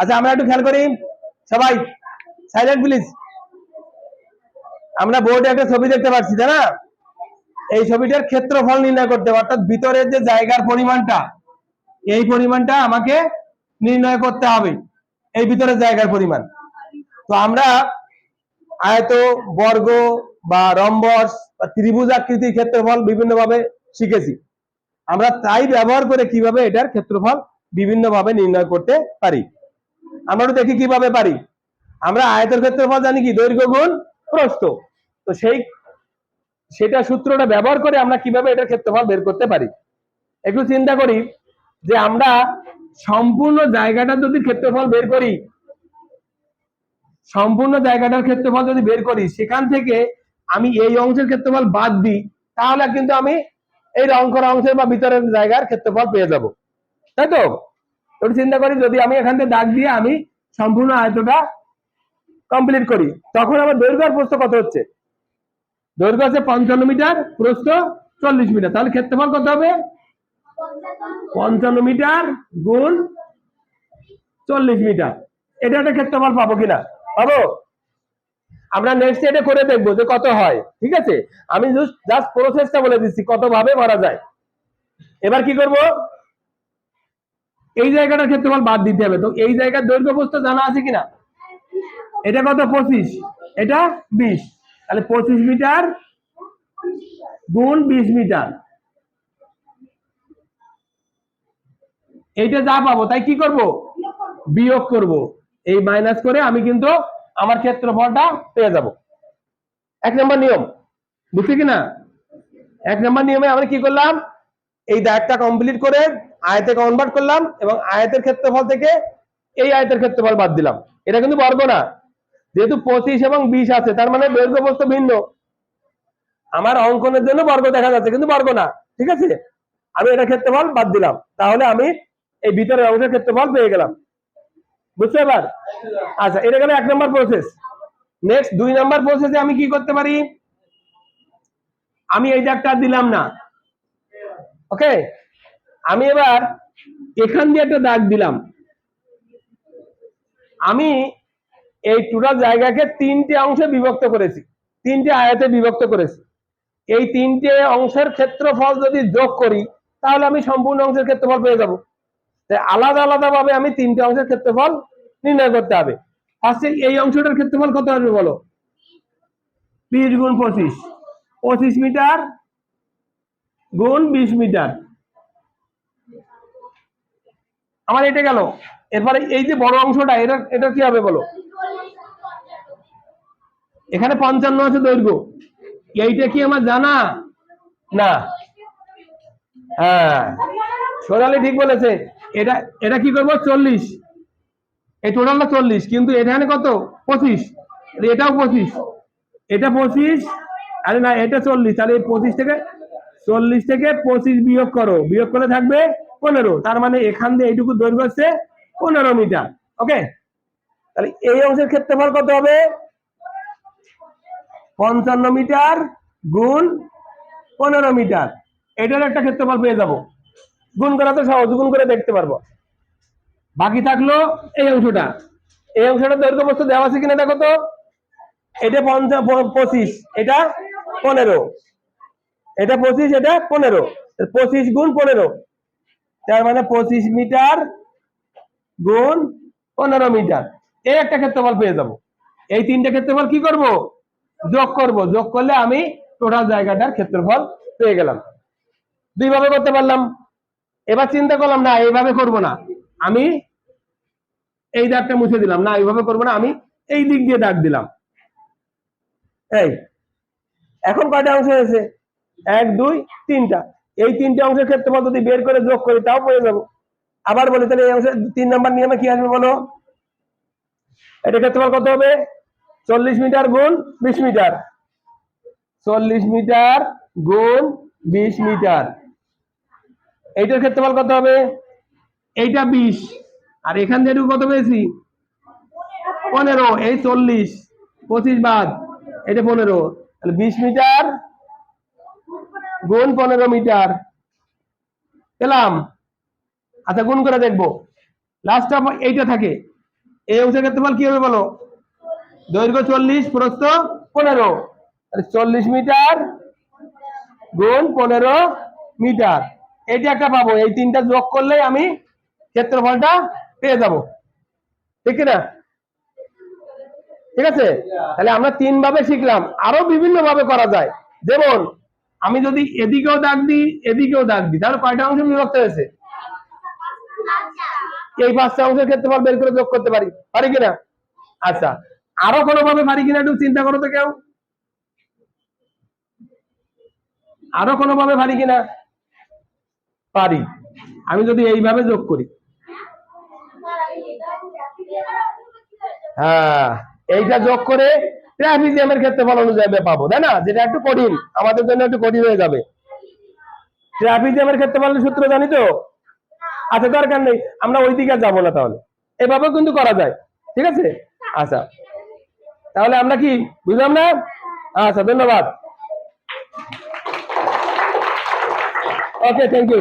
আচ্ছা আমরা একটু খেয়াল করি। সবাই সাইলেন্ট প্লিজ আমরা বোর্ডে একটা ছবি দেখতে পাচ্ছি, তাই না? এই ছবিটার ক্ষেত্রফল নির্ণয় করতে হবে, অর্থাৎ ভিতরের যে জায়গার পরিমাণটা, এই পরিমাণটা আমাকে নির্ণয় করতে হবে, এই ভিতরের জায়গার পরিমাণ। তো আমরা আয়ত, বর্গ বা রম্বস বা ত্রিভুজ আকৃতির ক্ষেত্রফল বিভিন্নভাবে শিখেছি। আমরা তাই ব্যবহার করে কীভাবে এটার ক্ষেত্রফল বিভিন্নভাবে নির্ণয় করতে পারি। আমরা দেখি কীভাবে পারি। আমরা আয়তের ক্ষেত্রফল জানি কি? দৈর্ঘ্য গুণ প্রস্থ। তো সেই, সেটা সূত্রটা ব্যবহার করে আমরা কীভাবে এটার ক্ষেত্রফল বের করতে পারি? একটু চিন্তা করি যে আমরা সম্পূর্ণ জায়গাটা যদি ক্ষেত্রফল বের করি, সম্পূর্ণ জায়গাটার ক্ষেত্রফল যদি বের করি, সেখান থেকে আমি এই অংশের ক্ষেত্রফল বাদ দিই, তাহলে কিন্তু আমি এই রং করা অংশের বা ভিতরের জায়গার ক্ষেত্রফল পেয়ে যাব। তাই তো? একটু চিন্তা করি যদি আমি এখান থেকে দাগ দিয়ে আমি সম্পূর্ণ আয়তটা কমপ্লিট করি, তখন আমার দৈর্ঘ্য আর প্রস্থ কত হচ্ছে? দৈর্ঘ্য হচ্ছে পঞ্চান্ন মিটার, প্রস্থ চল্লিশ মিটার। তাহলে ক্ষেত্রফল কত হবে? পঞ্চান্ন মিটার গুণ চল্লিশ মিটার। এটা একটা ক্ষেত্রফল পাবো কিনা? পাবো। আমরা নেক্সট এটা করে দেখব যে কত হয়, ঠিক আছে? আমি জাস্ট প্রসেসটা বলে দিচ্ছি কত ভাবে মারা যায়। এবার কি করব? এই জায়গাটার ক্ষেত্রফল বাদ দিতে হবে। তো এই জায়গার দৈর্ঘ্য প্রস্থ জানা আছে কিনা? এটা কত? পঁচিশ। এটা বিশ। তাহলে পঁচিশ মিটার গুণ বিশ মিটার। এইটা যা পাবো, তাই কি করব? বিয়োগ করব। এই মাইনাস করে আমি কিন্তু আমার ক্ষেত্রফলটা পেয়ে যাব। এক নম্বর নিয়ম। বুঝছি কিনা? এক নম্বর নিয়মে আমরা কি করলাম? এই দাগটা কমপ্লিট করে আয়তে কনভার্ট করলাম এবং আয়তের ক্ষেত্রফল থেকে এই আয়তের ক্ষেত্রফল বাদ দিলাম। এটা কিন্তু বর্গ না যেহেতু পঁচিশ এবং বিশ আছে, তার মানে দৈর্ঘ্য প্রস্থ ভিন্ন। আমার অঙ্কনের জন্য বর্গ দেখা যাচ্ছে, কিন্তু বর্গ না ঠিক আছে? আমি এটা ক্ষেত্রফল বাদ দিলাম। তাহলে আমি এই ভিতরের অংশের ক্ষেত্রফল পেয়ে গেলাম। বুঝতে এবার আচ্ছা এটা গেল এক নম্বর প্রসেস নেক্সট দুই নম্বর প্রসেসে আমি কি করতে পারি? আমি এই দাগটা দিলাম না। ওকে আমি এবার এখান দিয়ে একটা দাগ দিলাম। আমি এই টোটাল জায়গাকে তিনটে অংশে বিভক্ত করেছি। তিনটে আয়াতে বিভক্ত করেছি। এই তিনটে অংশের ক্ষেত্রফল যদি যোগ করি, তাহলে আমি সম্পূর্ণ অংশের ক্ষেত্রফল পেয়ে যাব। তাই আলাদা আলাদা ভাবে আমি তিনটে অংশের ক্ষেত্রফল নির্ণয় করতে হবে। ফার্স্টে এই অংশটার ক্ষেত্রফল কত আসবে বলো? বিশ গুণ পঁচিশ। পঁচিশ মিটার গুণ বিশ মিটার। আমার এটা গেল। এরপরে এই যে বড় অংশটা, এটা এটা কি হবে বলো? এখানে পঞ্চান্ন আছে দৈর্ঘ্য। এইটা কি আমার জানা? না। হ্যাঁ। সোনালি ঠিক বলেছে। এটা এটা কি করব? চল্লিশ। এই টোটালটা চল্লিশ, কিন্তু এখানে কত? পঁচিশ। এটাও পঁচিশ। এটা পঁচিশ। আরে না, এটা চল্লিশ। তাহলে এই পঁচিশ থেকে চল্লিশ থেকে পঁচিশ বিয়োগ করো। বিয়োগ করে থাকবে পনেরো। তার মানে এখান দিয়ে এইটুকু দৈর্ঘ্য হচ্ছে পনেরো মিটার। ওকে? তাহলে এই অংশের ক্ষেত্রফল কত হবে? পঞ্চান্ন মিটার গুণ পনেরো মিটার। এটার একটা ক্ষেত্রফল পেয়ে যাব। গুণ করা তো সহজ, গুণ করে দেখতে পারব। বাকি থাকল এই অংশটা। এই অংশটা দৈর্ঘ্য বস্তু দেওয়া আছে কিনা দেখো তো? এটা পঞ্চাশ পঁচিশ, এটা পনেরো। এটা পঁচিশ, এটা পনেরো। পঁচিশ গুণ পনেরো। তার মানে পঁচিশ মিটার গুণ পনেরো মিটার। এই একটা ক্ষেত্রফল পেয়ে যাব। এই তিনটে ক্ষেত্রফল কি করব? যোগ করব। যোগ করলে আমি টোটাল জায়গাটার ক্ষেত্রফল পেয়ে গেলাম। দুইভাবে করতে পারলাম। এবার চিন্তা করলাম, না, এইভাবে করব না। আমি এই দাগটা মুছে দিলাম। না, এইভাবে করব না। আমি এই দিক দিয়ে দাগ দিলাম। এই, এখন কয়টা অংশ হয়েছে? এক, দুই, তিনটা। এই তিনটে অংশের ক্ষেত্রফল যদি বের করে যোগ করি, তাও পেয়ে যাব। আবার বলি, তাহলে এই অংশের তিন নম্বর নিয়মে কি আসবে বলো? এটা ক্ষেত্রফল কত হবে? চল্লিশ মিটার গুণ বিশ মিটার। চল্লিশ মিটার গুণ বিশ মিটার। এইটার ক্ষেত্রফল কত হবে? এইটা বিশ। আর এখান থেকে কত পেয়েছি? পনেরো। এই চল্লিশ। পঁচিশ বাদ। এটা পনেরো। তাহলে বিশ মিটার গুণ পনেরো মিটার। পেলাম। আচ্ছা গুণ করে দেখব। লাস্ট এইটা থাকে। এই অংশের ক্ষেত্রফল কি হবে বলো? দৈর্ঘ্য চল্লিশ, প্রস্থ পনেরো। চল্লিশ মিটার গুণ পনেরো মিটার। এটা একটা পাবো। এই তিনটা যোগ করলেই আমি ক্ষেত্রফলটা পেয়ে যাব। ঠিক না ঠিক আছে? তাহলে আমরা তিন ভাবে শিখলাম। আরও বিভিন্ন ভাবে করা যায়। যেমন আমি যদি এদিকেও দাগ দিই, এদিকেও দাগ দিই। তাহলে কয়টা অংশ বিভক্ত হয়েছে? এই পাঁচটা অংশের ক্ষেত্রফল বের করে যোগ করতে পারি। পারি কিনা? আচ্ছা। আরও কোনো ভাবে পারি কিনা একটু চিন্তা করো তো কেউ। আরও কোনো ভাবে পারি কিনা? পারি। আমি যদি এইভাবে যোগ করি। হ্যাঁ এইটা যোগ করে ট্রাফিজিয়ামের ক্ষেত্রফল অনুযায়ী পাবো, তাই না? যেটা একটু কঠিন, আমাদের জন্য একটু কঠিন হয়ে যাবে। ট্রাফিজিয়ামের ক্ষেত্রফলের সূত্র জানি তো? আচ্ছা দরকার নেই, আমরা ওই দিকে যাব না তাহলে। এভাবেও কিন্তু করা যায়, ঠিক আছে? আচ্ছা তাহলে আমরা কি, বুঝলাম না? আচ্ছা ধন্যবাদ। Okay thank you